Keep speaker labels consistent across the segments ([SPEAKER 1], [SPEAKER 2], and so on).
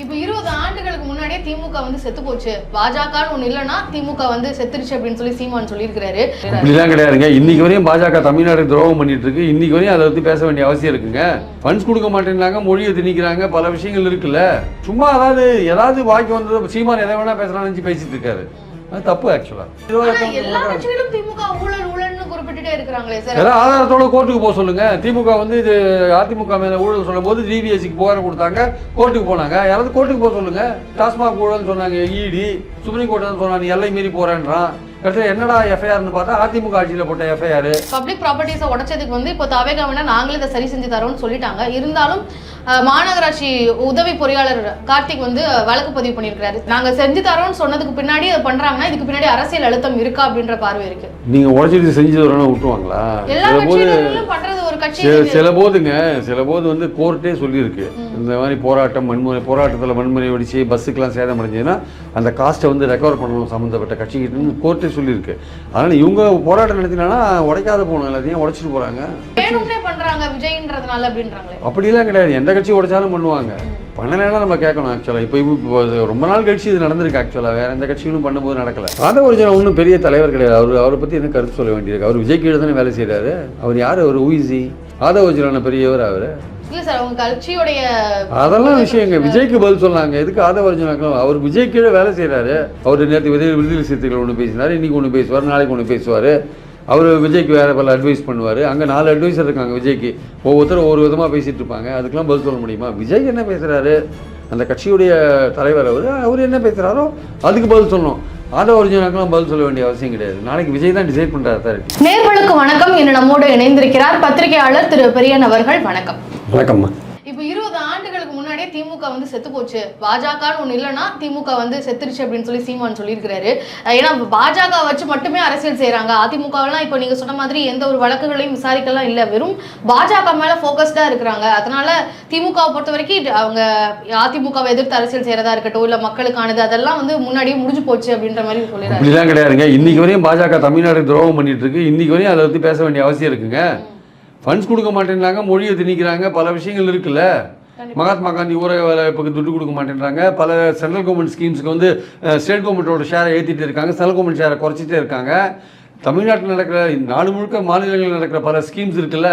[SPEAKER 1] இப்போ இருபது ஆண்டுகளுக்கு முன்னாடியே திமுக வந்து செத்து போச்சு. பாஜகன்னு ஒண்ணு இல்லைன்னா திமுக வந்து செத்துருச்சு அப்படின்னு சொல்லி சீமான் சொல்லியிருக்கிறாரு.
[SPEAKER 2] அப்படிலாம் கிடையாதுங்க. இன்னைக்கு வரையும் பாஜக தமிழ்நாடு துரோகம் பண்ணிட்டு இருக்கு. இன்னைக்கு வரையும் அதை பத்தி பேச வேண்டிய அவசியம் இருக்குங்க. ஃபண்ட்ஸ் கொடுக்க மாட்டேங்கிறாங்க மொழியை திணிக்கிறாங்க பல விஷயங்கள் இருக்குல்ல. சும்மா அதாவது ஏதாவது வாய்க்கு வந்தது சீமான் எதை வேணா பேசலாம்னு பேசிட்டு இருக்காரு. அது தப்பு ஆக்சுவலா
[SPEAKER 1] எல்லா கட்சிகளும் திமுக ஊழல் குறிப்பிட்டுட்டே இருக்கிறாங்களே சார்.
[SPEAKER 2] ஆதாரத்தோட கோர்ட்டுக்கு போக சொல்லுங்க. திமுக வந்து இது அதிமுக மேல ஊழல் சொல்லும் போது டிவிஎஸ்சிக்கு புகார் கொடுத்தாங்க. கோர்ட்டுக்கு போனாங்க. யாராவது கோர்ட்டுக்கு போக சொல்லுங்க. டாஸ்மாக் ஊழல் சொன்னாங்க. இடி சுப்ரீம் கோர்ட் சொன்னாங்க. எல்லை மீறி போறேன்றான். கடைசியில் என்னடா எஃப்ஐஆர்னு பார்த்தா அதிமுக ஆட்சியில் போட்ட எஃப்ஐஆர்
[SPEAKER 1] பப்ளிக் ப்ராப்பர்ட்டிஸை உடைச்சதுக்கு வந்து இப்போ தவேகா வேணா நாங்களே இதை சரி செஞ்சு தரோம்னு சொல்லிட்டாங்க. இருந்தாலும் மாநகராட்சி உதவி பொறியாளர் கார்த்திக் வந்து வழக்கு பதிவு பண்ணியிருக்காரு நாங்க செஞ்சு தரோம்னு சொன்னதுக்கு பின்னாடி அதை பண்றாங்கன்னா இதுக்கு பின்னாடி அரசியல் அழுத்தம் இருக்கா அப்படின்ற பார்வை இருக்கு.
[SPEAKER 2] நீங்க உடச்சிட்டு செஞ்சு வரணும் விட்டுருவாங்களா?
[SPEAKER 1] எல்லா ஒரு கட்சி
[SPEAKER 2] சில போதுங்க சில போது வந்து கோர்ட்டே சொல்லியிருக்கு. இந்த மாதிரி போராட்டம் வன்முறை போராட்டத்தில் வன்முறை வெடிச்சு பஸ்ஸுக்கெல்லாம் சேதம் அடைஞ்சதுன்னா அந்த காஸ்ட்டை வந்து ரெக்கவர் பண்ணணும் சம்மந்தப்பட்ட கட்சிக்கிட்ட கோர்ட்டே சொல்லியிருக்கு. அதனால் இவங்க போராட்டம் நடத்தினா உடைக்காத போகணும் எல்லாத்தையும் உடைச்சிட்டு போகிறாங்க அப்படிலாம் கிடையாது. எந்த கட்சி உடைச்சாலும் பண்ணுவாங்க. பண்ணலைன்னா நம்ம கேட்கணும் ஆக்சுவலாக இப்போ இப்போ ரொம்ப நாள் கழிச்சு இது நடந்திருக்கு ஆக்சுவலாக வேற எந்த கட்சிகளும் பண்ணும்போது நடக்கல. ஆத ஒரிஜினல் ஒன்றும் பெரிய தலைவர் கிடையாது. அவர் அவரை பற்றி என்ன கருத்து சொல்ல வேண்டியிருக்கு. அவர் விஜய் கீழே தானே வேலை செய்கிறாரு அவர் யார்? அவர் ஊசி ஆத ஒரிஜினலான பெரியவர் அவர். அதெல்லாம் விஷயங்க. விஜய்க்கு பதில் சொன்னாங்க. எதுக்கு ஆதவ அர்ஜுனாக்கலாம் அவர் விஜய் கீழே வேலை செய்கிறாரு அவர் நேற்று விதை விடுதலை சிறுத்தைகள் ஒன்று பேசினார். இன்னைக்கு ஒன்று பேசுவார். நாளைக்கு ஒன்று பேசுவார். அவர் விஜய்க்கு வேற பல அட்வைஸ் பண்ணுவார். அங்கே நாலு அட்வைசர் இருக்காங்க விஜய்க்கு. ஒவ்வொருத்தரும் ஒவ்வொரு விதமாக பேசிட்டு இருப்பாங்க. அதுக்கெல்லாம் பதில் சொல்ல முடியுமா? விஜய் என்ன பேசுகிறாரு அந்த கட்சியுடைய தலைவர் அவர் அவர் என்ன பேசுகிறாரோ அதுக்கு பதில் சொல்லணும். ஆதவ அர்ஜுனாக்கெல்லாம் பதில் சொல்ல வேண்டிய அவசியம் கிடையாது. நாளைக்கு விஜய் தான் டிசைட் பண்ணுறாரு சார்
[SPEAKER 1] நேர்களுக்கு வணக்கம். இன்று நம்மோடு இணைந்திருக்கிறார் பத்திரிகையாளர் திரு பெரியன் அவர்கள். வணக்கம்.
[SPEAKER 2] வணக்கம்மா.
[SPEAKER 1] இப்போ இருபது ஆண்டுகளுக்கு முன்னாடியே திமுக வந்து செத்து போச்சு. பாஜகன்னு ஒண்ணு இல்லைன்னா திமுக வந்து செத்துருச்சு அப்படின்னு சொல்லி சீமான் சொல்லியிருக்கிறாரு. ஏன்னா பாஜக வச்சு மட்டுமே அரசியல் செய்றாங்க. அதிமுகவெல்லாம் இப்போ நீங்க சொன்ன மாதிரி எந்த ஒரு வழக்குகளையும் விசாரிக்கலாம் இல்லை. வெறும் பாஜக மேல ஃபோக்கஸ்டா இருக்கிறாங்க. அதனால திமுகவை பொறுத்த வரைக்கும் அவங்க அதிமுகவை எதிர்த்து அரசியல் செய்யறதா இருக்கட்டும் இல்ல மக்களுக்கானது அதெல்லாம் வந்து முன்னாடியே முடிஞ்சு போச்சு அப்படின்ற மாதிரி சொல்லிடுறாரு.
[SPEAKER 2] அப்படிலாம் கிடையாதுங்க. இன்னைக்கு வரையும் பாஜக தமிழ்நாடு துரோகம் பண்ணிட்டு இருக்கு. இன்னைக்கு வரையும் அதை பற்றி பேச வேண்டிய அவசியம் இருக்குங்க. ஃபண்ட்ஸ் கொடுக்க மாட்டேங்கிறாங்க மொழியை திணிக்கிறாங்க. பல விஷயங்கள் இருக்குல்ல. மகாத்மா காந்தி ஊரக வேலைவாய்ப்புக்கு துட்டு கொடுக்க மாட்டேன்றாங்க. பல சென்ட்ரல் கவர்மெண்ட் ஸ்கீம்ஸுக்கு வந்து ஸ்டேட் கவர்மெண்ட்டோட ஷேரை ஏற்றிட்டு இருக்காங்க. சென்ட்ரல் கவர்மெண்ட் ஷேரை குறைச்சிட்டே இருக்காங்க. தமிழ்நாட்டில் நடக்கிற நாடு முழுக்க மாநிலங்களில் நடக்கிற பல ஸ்கீம்ஸ் இருக்குல்ல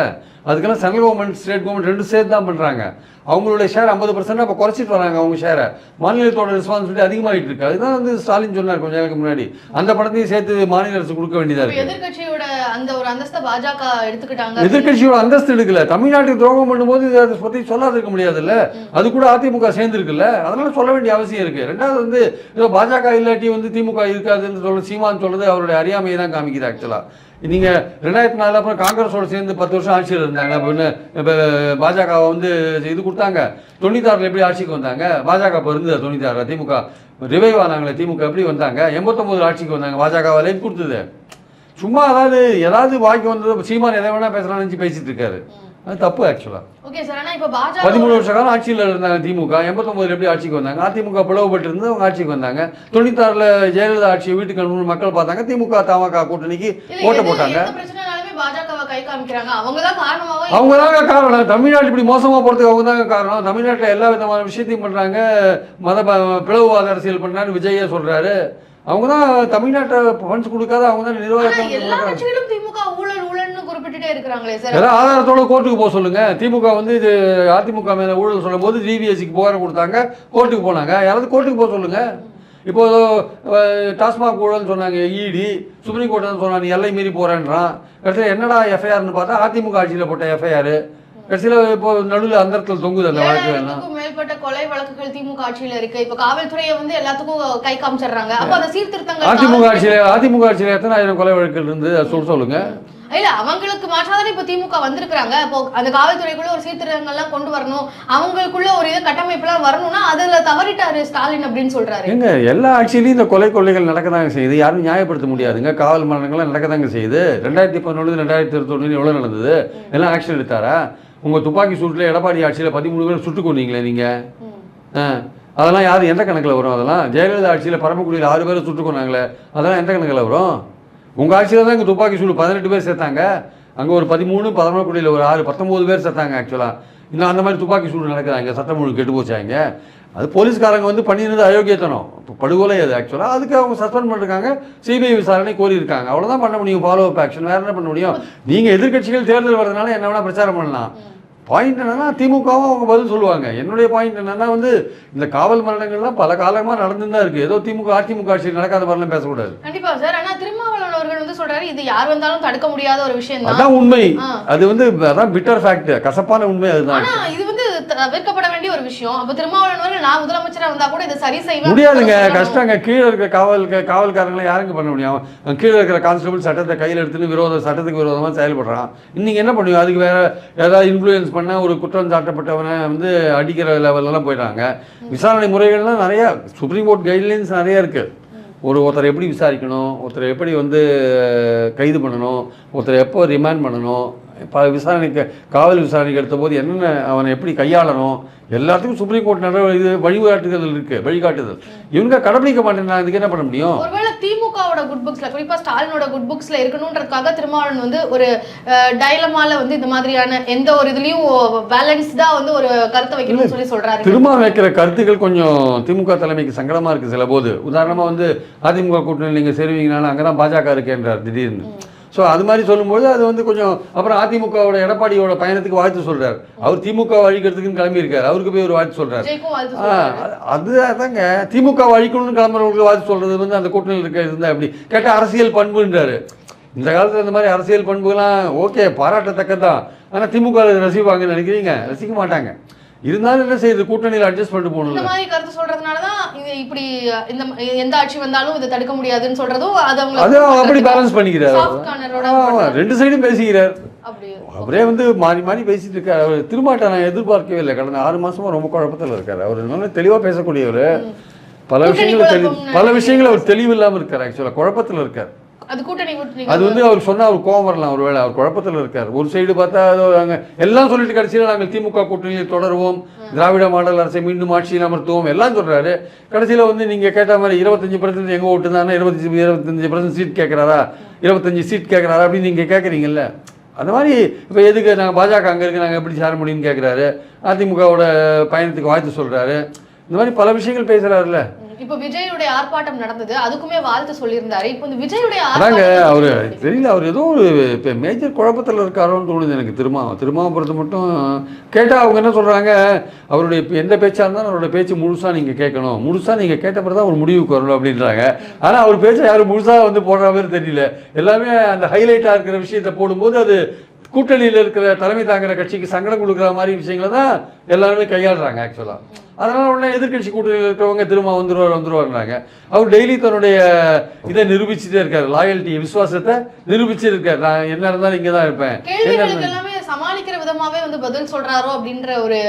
[SPEAKER 2] அதுக்கெல்லாம் சென்ட்ரல் கவர்மெண்ட் ஸ்டேட் கவர்மெண்ட் ரெண்டும் சேர்த்து தான் பண்ணுறாங்க அவங்களுடைய ஷேர் ஐம்பது பர்சன்ட் அப்போ குறைச்சிட்டு வராங்க அவங்க ஷேரை மாநிலத்தோட ரெஸ்பான்சிபிலிட்டி அதிகமாகிட்டு இருக்கு. அதுதான் வந்து ஸ்டாலின் சொன்னார் கொஞ்ச நாளுக்கு முன்னாடி. அந்த படத்தையும் சேர்த்து மாநில அரசு கொடுக்க வேண்டியதாக இருக்கு.
[SPEAKER 1] எதிர்க்கட்சியோட அந்த ஒரு அந்தஸ்தை பாஜக எடுத்துக்கிட்டாங்க
[SPEAKER 2] எதிர்க்கட்சியோட அந்தஸ்து எடுக்கல. தமிழ்நாட்டுக்கு துரோகம் பண்ணும்போது இதை அதை பற்றி சொல்லாத இருக்க முடியாதுல்ல? அது கூட அதிமுக சேர்ந்துருக்குல்ல? அதனால சொல்ல வேண்டிய அவசியம் இருக்கு. ரெண்டாவது வந்து பாஜக இல்லாட்டி வந்து திமுக இருக்காதுன்னு சொல்ல சீமான் சொல்றது அவருடைய அறியாமையை தான் காமிக்குது ஆக்சுவலா நீங்க ரெண்டாயிரத்தி நாலு அப்புறம் காங்கிரஸோட சேர்ந்து பத்து வருஷம் ஆட்சியில் இருந்தாங்க. இப்போ பாஜக வந்து இது கொடுத்தாங்க. தொண்ணூத்தாறுல எப்படி ஆட்சிக்கு வந்தாங்க? பாஜக இப்போ இருந்தது தொண்ணூத்தாறுல? திமுக. ரிவைவ் ஆனாங்களே திமுக எப்படி வந்தாங்க? எண்பத்தொம்போது ஆட்சிக்கு வந்தாங்க. பாஜக லைன் கொடுத்தது. சும்மா அதாவது ஏதாவது வாக்கி வந்தது சீமான் எதை வேணா பேசலாம்னு நினைச்சு பேசிட்டு இருக்காரு. அது தப்பு ஆக்சுவலா
[SPEAKER 1] ஓகே சார் ஆனா இப்போ பாஜக
[SPEAKER 2] பதிமூணு வருஷ காலம் ஆட்சியில் இருந்தாங்க திமுக. எண்பத்தொம்போதுல எப்படி ஆட்சிக்கு வந்தாங்க? அதிமுக பிளவுபட்டு இருந்து அவங்க ஆட்சிக்கு வந்தாங்க. தொண்ணூத்தாறுல ஜெயலலிதா ஆட்சியை வீட்டுக்கு மக்கள் பார்த்தாங்க. திமுக தமாக கூட்டணிக்கு ஓட்ட போட்டாங்க.
[SPEAKER 1] அவங்க
[SPEAKER 2] தாங்க காரணம். தமிழ்நாடு இப்படி மோசமா போறதுக்கு அவங்க தாங்க காரணம். தமிழ்நாட்டில் எல்லா விதமான விஷயத்தையும் பண்றாங்க. மத பிளவுவாத அரசியல் பண்றான்னு விஜயே சொல்றாரு. அவங்க தான் தமிழ்நாட்டை ஃபண்ட்ஸ் கொடுக்காத அவங்க தான் நிர்வாகத்தை
[SPEAKER 1] எல்லா கட்சிகளும் திமுக ஊழல் குறிப்பிட்டுட்டே இருக்கிறாங்களே சார்.
[SPEAKER 2] ஏதாவது ஆதாரத்தோட கோர்ட்டுக்கு போக சொல்லுங்க. திமுக வந்து இது அதிமுக மேல ஊழல் சொல்லும் போது டிவிஎஸ்சிக்கு புகார் கொடுத்தாங்க கோர்ட்டுக்கு போனாங்க. யாராவது கோர்ட்டுக்கு போக சொல்லுங்க. இப்போ டாஸ்மாக் ஊழல்னு சொன்னாங்க இடி சுப்ரீம் கோர்ட் சொன்னாங்க எல்லை மீறி போறேன்றான். கடைசியில் என்னடா எஃப்ஐஆர்னு பார்த்தா அதிமுக ஆட்சியில் போட்ட எஃப்ஐஆர் கடைசியில் இப்போ நடுவில் அந்த இடத்துல தொங்குது அந்த வழக்கு
[SPEAKER 1] ஏழாயிரத்துக்கும் மேற்பட்ட கொலை வழக்குகள் திமுக ஆட்சியில இருக்கு. இப்ப காவல்துறையை வந்து எல்லாத்துக்கும் கை காமிச்சிடுறாங்க. அப்ப அந்த சீர்திருத்தங்கள்
[SPEAKER 2] அதிமுக ஆட்சியில் அதிமுக ஆட்சியில் எத்தனை ஆயிரம் கொலை வழக்குகள் இருந்து? சொல்ல சொல்லுங்க.
[SPEAKER 1] இல்ல அவங்களுக்கு மாற்றாதானே இப்ப திமுக வந்திருக்காங்க இப்போ அந்த காவல்துறைக்குள்ள ஒரு சீர்திருத்தங்கள்லாம் கொண்டு வரணும். அவங்களுக்குள்ள ஒரு இது கட்டமைப்புலாம் வரணும்னா அதுல தவறிட்டாரு ஸ்டாலின் அப்படின்னு சொல்றாரு.
[SPEAKER 2] எங்க எல்லா ஆட்சியிலையும் இந்த கொலை கொள்ளைகள் நடக்கதாங்க செய்யுது. யாரும் நியாயப்படுத்த முடியாதுங்க. காவல் மரணங்கள்லாம் நடக்கதாங்க செய்யுது. ரெண்டாயிரத்தி பதினொன்று ரெண்டாயிரத்தி இருபத்தொன்னு எவ்வளோ நடந்தது? எல்லாம் ஆக்ஷன் எடுத்தாரா? உங்கள் துப்பாக்கி சூட்டில் எடப்பாடி ஆட்சியில் பதிமூணு பேர் சுட்டு கொண்டீங்களே நீங்கள் அதெல்லாம் யார் எந்த கணக்கில் வரும் அதெல்லாம்? ஜெயலலிதா ஆட்சியில் பரமக்குடியில் ஆறு பேரை சுட்டு கொண்டாங்களே அதெல்லாம் எந்த கணக்கில் வரும்? உங்கள் ஆட்சியில் தான் இங்கே துப்பாக்கி சூடு பதினெட்டு பேர் சேர்த்தாங்க. அங்கே ஒரு பதிமூணு பதினொக்குடியில் ஒரு ஆறு பத்தொம்போது பேர் சேர்த்தாங்க ஆக்சுவலாக இன்னும் அந்த மாதிரி துப்பாக்கி சூடு நடக்கிறாங்க சட்டம் ஒழுங்கு கெட்டு போச்சாங்க அது போலீஸ்காரங்க வந்து பண்ணியிருந்தது அயோக்கியத்தனம். இப்போ படுகொலை அது ஆக்சுவலாக அதுக்கு அவங்க சஸ்பெண்ட் பண்ணிருக்காங்க. சிபிஐ விசாரணை கோரியிருக்காங்க. அவ்வளோதான் பண்ண முடியும். ஃபாலோ அப் ஆக்ஷன் வேறு என்ன பண்ண முடியும்? நீங்கள் எதிர்க்கட்சிகள் தேர்தல் வரதுனால என்ன வேணால் பிரச்சாரம் பண்ணலாம். பாயிண்ட் என்னன்னா திமுகவும் அவங்க பதில் சொல்லுவாங்க. என்னுடைய பாயிண்ட் என்னன்னா வந்து இந்த காவல் மரணங்கள்லாம் பல காலமா நடந்துன்னு தான் இருக்கு. ஏதோ திமுக அதிமுக ஆட்சியில் நடக்காத மாதிரிலாம் பேசக்கூடாது.
[SPEAKER 1] கண்டிப்பா சார். ஆனா திருமாவளவன் அவர்கள் வந்து சொல்றாரு இது யார் வந்தாலும் தடுக்க முடியாத ஒரு விஷயம் தான்
[SPEAKER 2] அதான் உண்மை. அது வந்து அதான் பிட்டர் ஃபேக்ட் கசப்பான உண்மை அதுதான்.
[SPEAKER 1] இது வந்து தவிர்க்கப்பட வேண்டிய ஒரு விஷயம். அப்ப திருமாவளவன் நான் முதலமைச்சரா வந்தா கூட இதை சரி செய்வேன்.
[SPEAKER 2] முடியாதுங்க. கஷ்டங்க. கீழே இருக்கிற காவல் காவல்காரங்களை யாருங்க பண்ண முடியும்? கீழே இருக்கிற கான்ஸ்டபிள் சட்டத்தை கையில் எடுத்துன்னு விரோத சட்டத்துக்கு விரோதமாக செயல்படுறான். இன்னைக்கு என்ன பண்ணுவோம் அதுக்கு வேற ஏதாவது இன்ஃப்ளூயன்ஸ் பண்ண ஒரு குற்றம் சாட்டப்பட்டவனை வந்து அடிக்கிற லெவலெல்லாம் போயிட்டாங்க விசாரணை முறைகள்லாம் நிறைய சுப்ரீம் கோர்ட் கைட்லைன்ஸ் நிறைய இருக்கு. ஒரு ஒருத்தரை எப்படி விசாரிக்கணும்? ஒருத்தரை எப்படி வந்து கைது பண்ணணும்? ஒருத்தரை எப்போ ரிமாண்ட் பண்ணணும்? பல விசாரணைக்கு காவல் விசாரணைக்கு எடுத்த போது என்னென்ன அவனை எப்படி கையாளணும்? எல்லாத்துக்கும் சுப்ரீம் கோர்ட் நட இது வழிகாட்டுதல் இருக்கு வழிகாட்டுதல். இவங்க கடைபிடிக்க மாட்டேங்கிறாங்க இதுக்கு என்ன பண்ண முடியும்?
[SPEAKER 1] ஒருவேளை திமுகவோட குட் புக்ஸ்ல குறிப்பா ஸ்டாலினோட குட் புக்ஸ்ல இருக்கணும்ன்றதுக்காக திருமாவளவன் வந்து ஒரு டைலமால வந்து இந்த மாதிரியான எந்த ஒரு இதுலயும் பேலன்ஸ்டா வந்து ஒரு கருத்தை வைக்கணும்னு சொல்லி சொல்றாரு.
[SPEAKER 2] திரும்ப வைக்கிற கருத்துக்கள் கொஞ்சம் திமுக தலைமைக்கு சங்கடமா இருக்கு சில போது. உதாரணமா வந்து அதிமுக கூட்டணி நீங்க சேருவீங்கனால அங்கதான் பாஜக இருக்கேன்றார் திடீர்னு. ஸோ அது மாதிரி சொல்லும்போது அது வந்து கொஞ்சம் அப்புறம் அதிமுகவோட எடப்பாடியோட பயணத்துக்கு வாழ்த்து சொல்றார். அவர் திமுக அழிக்கிறதுக்குன்னு கிளம்பி இருக்காரு அவருக்கு போய் ஒரு வாழ்த்து சொல்றாரு. அது அதாங்க. திமுக அழிக்கணும்னு கிளம்புறவங்களுக்கு வாழ்த்து சொல்றது வந்து அந்த கூட்டணியில் இருக்க இருந்தா எப்படி? கேட்டால் அரசியல் பண்புன்றாரு. இந்த காலத்துல இந்த மாதிரி அரசியல் பண்புகள்லாம் ஓகே பாராட்டத்தக்கது தான் ஆனால் திமுக ரசிப்பாங்கன்னு நினைக்கிறீங்க? ரசிக்க மாட்டாங்க. இருந்தாலும் என்ன செய்யுது கூட்டணியில் அட்ஜஸ்ட் பண்ணிட்டு
[SPEAKER 1] இந்த
[SPEAKER 2] போகணும்ல
[SPEAKER 1] மாதிரி கருத்து சொல்றதுனாலதான் இது இப்படி இந்த எந்த ஆட்சி வந்தாலும் இதை தடுக்க முடியாதுன்னு சொல்றதும் அது அவங்க
[SPEAKER 2] அது அப்படி பேலன்ஸ் பண்ணிக்கிறார். ரெண்டு சைடும் பேசிக்கிறார். அவரே வந்து மாறி மாறி பேசிட்டு இருக்காரு. அவர் திருமாட்ட நான் எதிர்பார்க்கவே இல்லை. கடந்த ஆறு மாசமா ரொம்ப குழப்பத்தில் இருக்காரு. அவர் நல்ல தெளிவா பேசக்கூடியவர். பல விஷயங்களை பல விஷயங்கள் அவர் தெளிவு இல்லாம இருக்காரு ஆக்சுவலா குழப்பத்தில் இருக்கார்.
[SPEAKER 1] அது கூட்டணி கூட்டணி.
[SPEAKER 2] அது வந்து அவர் சொன்னா அவர் கோவம் வரலாம் ஒருவேளை அவர் குழப்பத்தில் இருக்கார். ஒரு சைடு பார்த்தா அங்க எல்லாம் சொல்லிட்டு கடைசியில் நாங்கள் திமுக கூட்டணியில் தொடருவோம். திராவிட மாடல் அரசை மீண்டும் ஆட்சியில் அமர்த்துவோம். எல்லாம் சொல்றாரு. கடைசியில் வந்து நீங்க கேட்ட மாதிரி இருபத்தஞ்சு பர்சன்ட் எங்க ஓட்டு தானே? இருபத்தஞ்சு இருபத்தஞ்சு பர்சன்ட் சீட் கேட்குறாரா இருபத்தஞ்சு சீட் கேட்குறாரா அப்படின்னு நீங்க கேட்குறீங்கல்ல அந்த மாதிரி இப்போ எதுக்கு நாங்கள் பாஜக அங்கே இருக்கு நாங்கள் எப்படி சேர முடியும்னு கேட்குறாரு அதிமுகவோட பயணத்துக்கு வாழ்த்து சொல்றாரு. இந்த மாதிரி பல விஷயங்கள் பேசுறாருல்ல.
[SPEAKER 1] இப்ப விஜயுடைய ஆர்ப்பாட்டம் நடந்தது அதுக்குமே வாழ்த்து சொல்லியிருந்தாரு. இப்போ இந்த விஜயுடைய
[SPEAKER 2] அதாங்க அவர் தெரியல அவர் ஏதோ ஒரு இப்போ மேஜர் குழப்பத்தில் இருக்காரோன்னு தோணுது எனக்கு திருமா திருமாபுரத்தை மட்டும் கேட்டால் அவங்க என்ன சொல்கிறாங்க அவருடைய எந்த பேச்சாக இருந்தாலும் அவருடைய பேச்சு முழுசாக நீங்கள் கேட்கணும். முழுசாக நீங்கள் கேட்ட பிறகு தான் ஒரு முடிவுக்கு வரணும் அப்படின்றாங்க. ஆனால் அவர் பேச்சை யாரும் முழுசாக வந்து போடுற மாதிரி தெரியல. எல்லாமே அந்த ஹைலைட்டாக இருக்கிற விஷயத்தை போடும்போது அது கூட்டணியில் இருக்கிற தலைமை தாங்குற கட்சிக்கு சங்கடம் கொடுக்குற மாதிரி விஷயங்களை தான் எல்லாருமே கையாளுறாங்க ஆக்சுவலாக அதனால உடனே எதிர்க்கட்சி கூட்டணியில் இருக்கிறவங்க திரும்ப வந்துருவார் வந்துருவாருனாங்க அவர் டெய்லி தன்னுடைய இதை நிரூபிச்சுட்டே இருக்காரு லாயல்ட்டி விசுவாசத்தை நிரூபிச்சு இருக்காரு நான் என்ன இருந்தாலும் இங்கே தான் இருப்பேன். என்ன
[SPEAKER 1] சமாளிக்கிற விதமாவே வந்து பதில் சொல்றாரோ அப்படின்ற ஒரு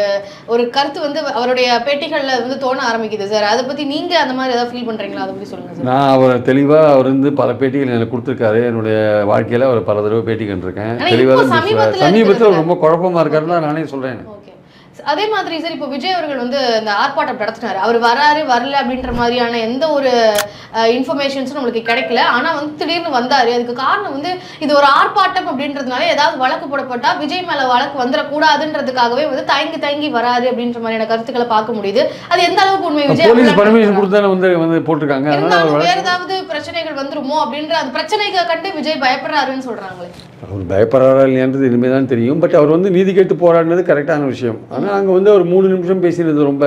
[SPEAKER 1] ஒரு கருத்து வந்து அவருடைய பேட்டிகள்ல வந்து தோண ஆரம்பிக்குது சார். அதை பத்தி நீங்க அந்த மாதிரி ஏதாவது ஃபீல் பண்றீங்களா? அதை பத்தி சொல்லுங்க
[SPEAKER 2] நான் அவர் தெளிவாக அவர் வந்து பல பேட்டிகள் எனக்கு கொடுத்துருக்காரு. என்னுடைய வாழ்க்கையில் அவர் பல தடவை பேட்டி கண்டிருக்கேன். தெளிவாக
[SPEAKER 1] சமீபத்துல
[SPEAKER 2] ரொம்ப குழப்பமா இருக்காருன்னு நானே சொல்கிறேன்
[SPEAKER 1] ஓகே அதே மாதிரி சார் இப்போ விஜய் அவர்கள் வந்து இந்த ஆர்ப்பாட்டம் நடத்தினாரு. அவர் வராரு வரல அப்படின்ற மாதிரியான எந்த ஒரு இன்ஃபர்மேஷன்ஸும் நம்மளுக்கு கிடைக்கல. ஆனா வந்து திடீர்னு வந்தாரு. அதுக்கு காரணம் வந்து இது ஒரு ஆர்ப்பாட்டம் அப்படின்றதுனால ஏதாவது வழக்கு போடப்பட்டா விஜய் மேல வழக்கு வந்துடக்கூடாதுன்றதுக்காகவே வந்து தயங்கி தயங்கி வராரு அப்படின்ற மாதிரியான கருத்துக்களை பார்க்க முடியுது. அது எந்த அளவுக்கு உண்மை? விஜய்
[SPEAKER 2] வந்து போட்டிருக்காங்க.
[SPEAKER 1] வேற ஏதாவது பிரச்சனைகள் வந்துருமோ அப்படின்ற அந்த பிரச்சனைகளை கண்டு விஜய் பயப்படுறாருன்னு சொல்றாங்களே.
[SPEAKER 2] அவர் பயப்படுறாரா இல்லையான்றது இனிமேல் தான் தெரியும். பட் அவர் வந்து நீதி கேட்டு போராடினது கரெக்டான விஷயம். ஆனால் அங்கே வந்து அவர் மூணு நிமிஷம் பேசினது ரொம்ப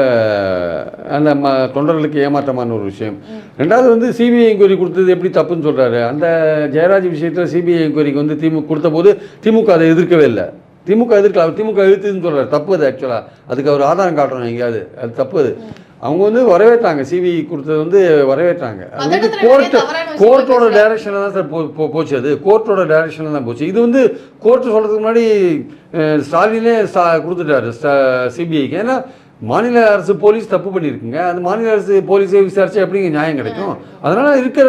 [SPEAKER 2] அந்த ம தொண்டர்களுக்கு ஏமாற்றமான ஒரு விஷயம். ரெண்டாவது வந்து சிபிஐ என்கொயரி கொடுத்தது எப்படி தப்புன்னு சொல்கிறாரு அந்த ஜெயராஜ் விஷயத்தில் சிபிஐ என்கொயரிக்கு வந்து திமுக கொடுத்த போது திமுக அதை எதிர்க்கவே இல்லை. திமுக எதிர்க்கல அவர் திமுக எதிர்த்துன்னு சொல்கிறார் தப்பு அது ஆக்சுவலாக அதுக்கு அவர் ஆதாரம் காட்டணும் எங்கேயாவது. அது தப்பு அது. அவங்க வந்து வரவேற்றாங்க. சிபிஐ கொடுத்தது வந்து வரவேற்றாங்க. அது வந்து கோர்ட்டு கோர்ட்டோட. டைரக்ஷனில் தான் சார் போ போச்சு அது. கோர்ட்டோட டைரக்ஷனில் தான் போச்சு. இது வந்து கோர்ட்டு சொல்கிறதுக்கு முன்னாடி ஸ்டாலினே ஸ்டா கொடுத்துட்டாரு சிபிஐக்கு ஏன்னா மாநில அரசு போலீஸ் தப்பு பண்ணியிருக்குங்க. அந்த மாநில அரசு போலீஸே விசாரிச்சா எப்படிங்க நியாயம் கிடைக்கும்? அதனால இருக்கிற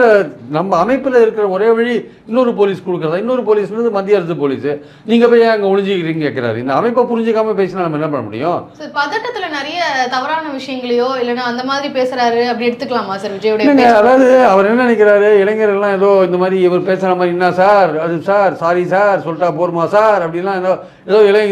[SPEAKER 2] நம்ம அமைப்பில் இருக்கிற ஒரே வழி இன்னொரு போலீஸ் கொடுக்குறதா? இன்னொரு போலீஸ்ன்றது மத்திய அரசு போலீஸ். நீங்கள் போய் அங்கே ஒளிஞ்சிக்கிறீங்க கேட்குறாரு இந்த அமைப்பை புரிஞ்சுக்காம பேசினா நம்ம என்ன பண்ண முடியும்?
[SPEAKER 1] பதட்டத்துல நிறைய தவறான விஷயங்களையோ இல்லைன்னா அந்த மாதிரி பேசுறாரு அப்படி எடுத்துக்கலாமா சார் விஜயோடைய?
[SPEAKER 2] அதாவது அவர் என்ன நினைக்கிறாரு? இளைஞர்கள்லாம் ஏதோ இந்த மாதிரி இவர் பேசுற மாதிரி என்ன சார்? அது சார் சாரி சார் சொல்லிட்டா போருமா சார்? அப்படிலாம் ஏதோ ஏதோ இளைஞ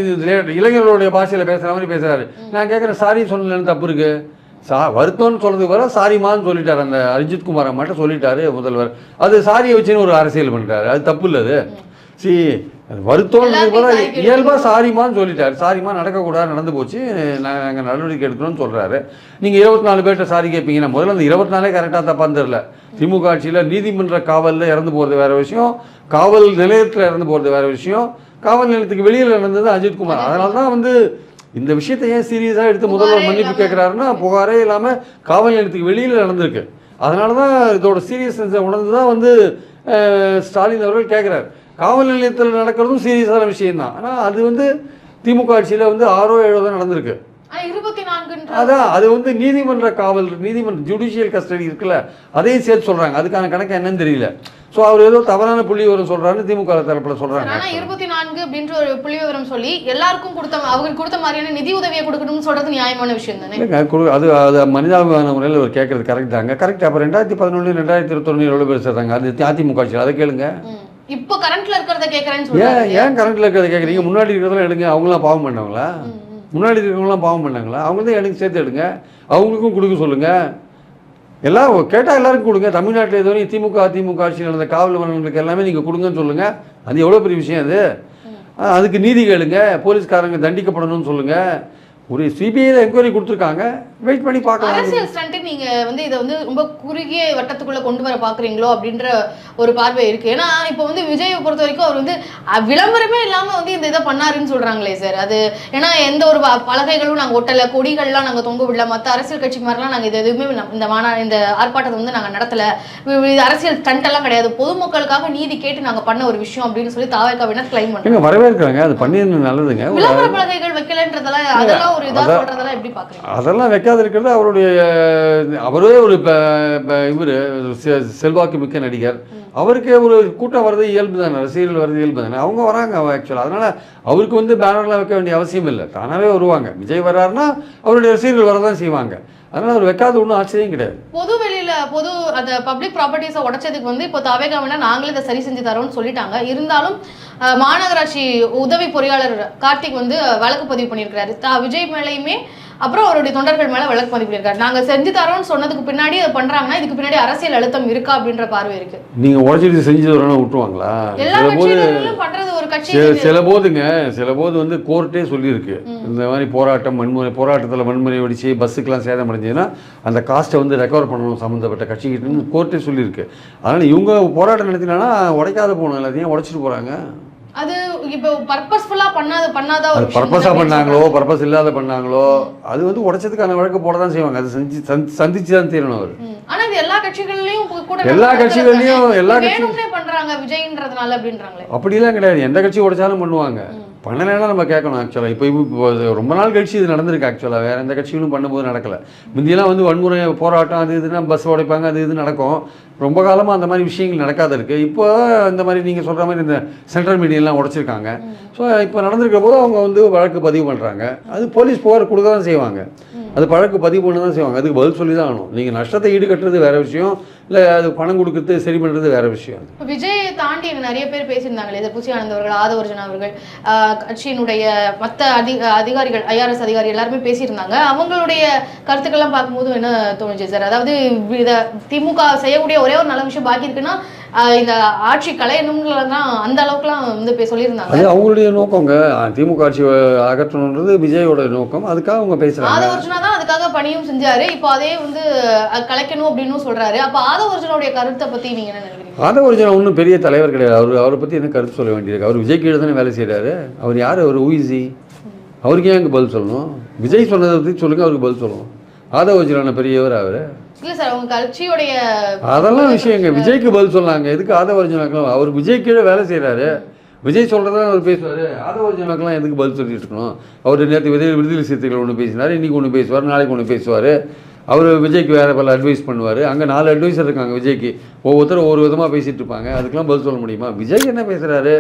[SPEAKER 2] இளைஞர்களுடைய பாஷையில் பேசுற மாதிரி பேசுறாரு. நான் கேட்குறேன் சாரி சொல்லலன்னு தப்பு இருக்கு. சா வருத்தம்னு சொல்றதுக்கு வர சாரிமான்னு சொல்லிட்டாரு. அந்த அரிஜித் குமார் அம்மாட்ட சொல்லிட்டாரு முதல்வர். அது சாரியை வச்சுன்னு ஒரு அரசியல் பண்றாரு. அது தப்பு இல்லை அது. சி வருத்தம்ன்றது போல
[SPEAKER 1] எல்லாத்தையும் காய்கறி
[SPEAKER 2] இயல்பா சாரிமான்னு சொல்லிட்டாரு. சாரிமா நடக்கக்கூடாது நடந்து போச்சு. நாங்கள் நடவடிக்கை எடுக்கணும்னு சொல்றாரு. நீங்க இருபத்தி நாலு பேர்கிட்ட சாரி கேட்பீங்கன்னா முதல்ல அந்த இருபத்தி நாலே கரெக்டாக தப்பான்னு தெரியல. திமுக ஆட்சியில் நீதிமன்ற காவலில் இறந்து போகிறது வேற விஷயம். காவல் நிலையத்தில் இறந்து போகிறது வேற விஷயம். காவல் நிலையத்துக்கு வெளியில் நடந்தது அஜித் குமார். அதனால தான் வந்து இந்த விஷயத்தை ஏன் சீரியஸாக எடுத்து முதல்வர் மன்னிப்பு கேட்குறாருன்னா புகாரே இல்லாமல் காவல் நிலையத்துக்கு வெளியில் நடந்திருக்கு. அதனால தான் இதோட சீரியஸ்னஸை உணர்ந்து தான் வந்து ஸ்டாலின் அவர்கள் கேட்குறாரு காவல் நிலையத்தில் நடக்கிறதும் சீரியஸான விஷயம்தான். ஆனால் அது வந்து திமுக ஆட்சியில் வந்து ஆறோ ஏழோ தான் நடந்திருக்கு. அதான் அது வந்து நீதிமன்ற காவல் நீதிமன்ற ஜுடிஷியல் கஸ்டடி இருக்குல்ல அதையும் சேர்த்து சொல்கிறாங்க அதுக்கான கணக்கு என்னன்னு தெரியல. ஸோ அவர் ஏதோ தவறான புள்ளி வரும் சொல்கிறாருன்னு திமுக தரப்பில் சொல்கிறாங்க
[SPEAKER 1] ஆனா இருபத்தி நான்கு அப்படின்ற ஒரு புள்ளி விவரம் சொல்லி எல்லாருக்கும் கொடுத்த அவங்களுக்கு கொடுத்த மாதிரியான நிதி உதவியை கொடுக்கணும்னு சொல்றது நியாயமான விஷயம் தானே?
[SPEAKER 2] அது அது மனிதாபிமான முறையில் அவர் கேட்கறது கரெக்ட் தாங்க. கரெக்ட் அப்போ ரெண்டாயிரத்தி பதினொன்று ரெண்டாயிரத்தி இருபத்தொன்னு எவ்வளோ பேர் சேர்த்தாங்க அது அதிமுக ஆட்சியில். அதை கேளுங்க.
[SPEAKER 1] இப்போ கரண்ட்ல இருக்கிறத கேக்குறேன்னு
[SPEAKER 2] ஏன்
[SPEAKER 1] சொல்றாரு
[SPEAKER 2] ஏன் கரண்ட்ல இருக்கிறத கேட்குறீங்க? முன்னாடி இருக்கிறதெல்லாம் எடுங்க. அவங்களாம் பாவம் பண்ணவங்களா? முன்னாடி இருக்கிறவங்களாம் பாவம் பண்ணாங்களா? அவங்க தான் எனக்கு சேர்த்து எடுங்க. அவங்களுக்கும் கொடுக்க சொல்லுங்க. எல்லாம் கேட்டால் எல்லாருக்கும் கொடுங்க. தமிழ்நாட்டில் எதுவும் திமுக அதிமுக ஆட்சி நடந்த காவல் மன்னர்களுக்கு எல்லாமே நீங்கள் கொடுங்கன்னு சொல்லுங்க. அது எவ்வளோ பெரிய விஷயம் அது? அதுக்கு நீதி கேளுங்க. போலீஸ்காரங்க தண்டிக்கப்படணும்னு சொல்லுங்க. ஒரு சிபிஐல என்கொயரி கொடுத்துருக்காங்க. வெயிட் பண்ணி பார்க்கலாம்.
[SPEAKER 1] அரசியல் ஸ்டண்ட் நீங்க வந்து இதை வந்து ரொம்ப குறுகிய வட்டத்துக்குள்ள கொண்டு வர பாக்குறீங்களோ அப்படின்ற ஒரு பார்வை இருக்கு. ஏன்னா இப்போ வந்து விஜயை பொறுத்த வரைக்கும் அவர் வந்து விளம்பரமே இல்லாம வந்து இந்த இதை பண்ணாருன்னு சொல்றாங்களே சார் அது ஏன்னா எந்த ஒரு பலகைகளும் நாங்க ஒட்டல கொடிகள்லாம் நாங்க தொங்க விடல. மத்த அரசியல் கட்சி மாதிரிலாம் நாங்க இது எதுவுமே இந்த மாநா இந்த ஆர்ப்பாட்டத்தை வந்து நாங்க நடத்தல. இது அரசியல் ஸ்டண்ட் எல்லாம் கிடையாது. பொதுமக்களுக்காக நீதி கேட்டு நாங்க பண்ண ஒரு விஷயம் அப்படின்னு சொல்லி தாவேக்காவினர் கிளைம் பண்றாங்க
[SPEAKER 2] ஏங்க வரவேற்கிறாங்க. அது பண்ணிருந்தது நல்லதுங்க.
[SPEAKER 1] விளம்பர பலகைகள் வைக்கலன்றதெல்லாம் அதெல்லாம் ஒரு இதா. சொல்றதெல்லாம் எப்படி பாக்குறீங்க?
[SPEAKER 2] அதெல்லாம் வைக்காத இருக்கிறது அவருடைய அவரே ஒரு இவர் செல்வாக்கு மிக்க நடிகர். அவருக்கு ஒரு கூட்டம் வர்றது இயல்பு தானே ரசிகர்கள் வர்றது இயல்பு தானே. அவங்க வராங்க ஆக்சுவலாக அதனால அவருக்கு வந்து பேனர்லாம் வைக்க வேண்டிய அவசியம் இல்லை. தானாகவே வருவாங்க. விஜய் வர்றாருன்னா அவருடைய ரசிகர்கள் வரதான் செய்வாங்க. அதனால அவர் வைக்காத ஒன்றும் ஆச்சரியம் கிடையாது.
[SPEAKER 1] பொது வெளியில பொது அந்த பப்ளிக் ப்ராப்பர்ட்டிஸை உடைச்சதுக்கு வந்து இப்போ தவேகாவினா நாங்களே இதை சரி செஞ்சு தரோம்னு சொல்லிட்டாங்க. இருந்தாலும் மாநகராட்சி உதவி பொறியாளர் கார்த்திக் வந்து வழக்கு பதிவு பண்ணியிருக்காரு தா விஜய் மேலேயுமே அப்புறம் அவருடைய தொண்டர்கள் மேல வழக்கு பதிவு பண்ணியிருக்காரு. நாங்க செஞ்சு தரோம்னு சொன்னதுக்கு பின்னாடி அதை பண்றாங்கன்னா இதுக்கு பின்னாடி அரசியல் அழுத்தம் இருக்கா அப்படின்ற பார்வை இருக்கு.
[SPEAKER 2] நீங்கள் உடச்சிட்டு செஞ்சு வரணும் விட்டுருவாங்களா?
[SPEAKER 1] எல்லா கட்சியினர்களும் பண்றது ஒரு கட்சி
[SPEAKER 2] சில சில போதுங்க சில போது வந்து கோர்ட்டே சொல்லியிருக்கு. இந்த மாதிரி போராட்டம் வன்முறை போராட்டத்தில் வன்முறை வெடிச்சு பஸ்ஸுக்கெல்லாம் சேதம் அடைஞ்சதுன்னா அந்த காஸ்ட்டை வந்து ரெக்கவர் பண்ணணும் சம்மந்தப்பட்ட கட்சிக்கிட்டன்னு கோர்ட்டே சொல்லியிருக்கு. அதனால் இவங்க போராட்டம் நடத்தினா உடைக்காத போகணும் எல்லாத்தையும் உடைச்சிட்டு போகிறாங்க
[SPEAKER 1] அது இப்போ பர்பஸ்ஃபுல்லா பண்ணாத பண்ணாத
[SPEAKER 2] அது பர்பஸாக பண்ணாங்களோ பர்பஸ் இல்லாத பண்ணாங்களோ அது வந்து உடைச்சதுக்கான வழக்கு போட தான் செய்வாங்க. அது சந்தி- சந்திச்சு தான் தீரணும் அவர்.
[SPEAKER 1] ம். ஆனா இது எல்லா கட்சிகள்லயும் கூட-
[SPEAKER 2] எல்லா கட்சிகள்லயும். எல்லா
[SPEAKER 1] இது
[SPEAKER 2] கட்சி-
[SPEAKER 1] வேணும்னே பண்றாங்க விஜய்ன்றதுனால அப்படின்றாங்களே.
[SPEAKER 2] அப்படிலாம் கிடையாது. எந்த கட்சி உடைச்சாலும் பண்ணுவாங்க. பண்ணலைன்னா நம்ம கேட்கணும் ஆக்சுவலாக இப்போ இப்போ ரொம்ப நாள் கழிச்சு இது நடந்திருக்கு ஆக்சுவலாக வேறு எந்த கட்சிகளும் பண்ணும்போது நடக்கல. முந்தியெல்லாம் வந்து வன்முறை போராட்டம் அது இதுனா பஸ் உடைப்பாங்க அது இது நடக்கும். ரொம்ப காலமாக அந்த மாதிரி விஷயங்கள் நடக்காத இருக்குது இப்போ இந்த மாதிரி நீங்கள் சொல்கிற மாதிரி இந்த சென்ட்ரல் மீடியெல்லாம் உடைச்சிருக்காங்க. ஸோ இப்போ நடந்திருக்க போது அவங்க வந்து வழக்கு பதிவு பண்ணுறாங்க அது போலீஸ் புகார் கொடுக்க தான் செய்வாங்க. அது வழக்கு பதிவு பண்ண தான் செய்வாங்க. அதுக்கு பதில் சொல்லி தான் ஆகணும். நீங்கள் நஷ்டத்தை ஈடுகட்டுறது வேற விஷயம். இல்லை அது பணம் கொடுக்கறது சரி பண்ணுறது வேற விஷயம்.
[SPEAKER 1] விஜயை தாண்டி அங்க நிறைய பேர் பேசியிருந்தாங்களே இது ஆனந்த் அவர்கள் ஆதவர்ஜன் அவர்கள் கட்சியினுடைய மத்த அதி அதிகாரிகள் ஐஆர்எஸ் அதிகாரி எல்லாருமே பேசியிருந்தாங்க. அவங்களுடைய கருத்துக்கள்லாம் பார்க்கும்போது என்ன தோணுச்சு சார்? அதாவது இத திமுக செய்யக்கூடிய ஒரே ஒரு நல்ல விஷயம் பாக்கி இருக்குன்னா இந்த ஆட்சி கலையணும்லாம் அந்த அளவுக்குலாம் வந்து பே- சொல்லியிருந்தாங்க.
[SPEAKER 2] அது அவங்களுடைய நோக்கங்க. திமுக ஆட்சி அகற்றணுன்றது விஜயோட நோக்கம். அதுக்காக அவங்க பேசுறாங்க.
[SPEAKER 1] ஆதவர்ஜனா தான் அதுக்காக பணியும் செஞ்சாரு. இப்போ அதே வந்து கலைக்கணும் அப்படின்னு சொல்றாரு. அப்ப ஆதவர்ஜனுடைய கருத்தை பத்தி நீங்க என்ன நினைக்கிறீங்க?
[SPEAKER 2] ஆதவர்ஜனா ஒன்றும் பெரிய தலைவர் கிடையாது. அவர் அவரை பற்றி என்ன கருத்து சொல்ல வேண்டியிருக்கு? அவர் விஜய் கீழே தானே வேலை செய்கிறாரு அவர் யார்? அவர் ஊசி அவருக்கு ஏன் அங்கே பதில் சொல்லணும்? விஜய் சொன்னதை பற்றி சொல்லுங்க அவருக்கு பதில் சொல்லணும் ஆதவர்ஜனான பெரியவர் அவர். அதெல்லாம் விஷயங்க விஜய்க்கு பதில் சொன்னாங்க. எதுக்கு ஆதவர்ஜனாக்கெல்லாம் அவர் விஜய் கீழே வேலை செய்கிறாரு விஜய் சொல்கிறதா அவர் பேசுவார். ஆதவர்ஜனாக்கெல்லாம் எதுக்கு பதில் சொல்லிட்டு இருக்கணும்? அவர் நேற்று விதை விடுதலை சிறுத்தைகள் ஒன்று பேசினார் இன்றைக்கி ஒன்று பேசுவார் நாளைக்கு ஒன்று பேசுவார். அவர் விஜய்க்கு வேறு பல அட்வைஸ் பண்ணுவார். அங்கே நாலு அட்வைசர் இருக்காங்க விஜய்க்கு. ஒவ்வொருத்தரும் ஒவ்வொரு விதமாக பேசிகிட்டு இருப்பாங்க. அதுக்கெல்லாம் பதில் சொல்ல முடியுமா? விஜய் என்ன பேசுகிறாரு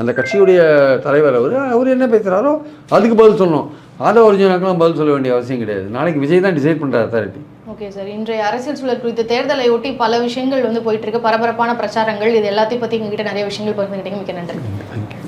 [SPEAKER 2] அந்த கட்சியுடைய தலைவர் அவர் அவர் என்ன பேசுகிறாரோ அதுக்கு பதில் சொல்லணும். ஆதவர்ஜனாக்கெல்லாம் பதில் சொல்ல வேண்டிய அவசியம் கிடையாது. நாளைக்கு விஜய் தான் டிசைட் பண்ணுற அத்தாரிட்டி
[SPEAKER 1] ஓகே சார் இன்றைய அரசியல் சூழல் குறித்த தேர்தலை ஒட்டி பல விஷயங்கள் வந்து போயிட்டு இருக்கு. பரபரப்பான பிரச்சாரங்கள். இது எல்லாத்தையும் பத்தி எங்ககிட்ட நிறைய விஷயங்கள் பகிர்ந்துக்கிட்டீங்க மிக்க நன்றி.
[SPEAKER 2] தேங்க்யூ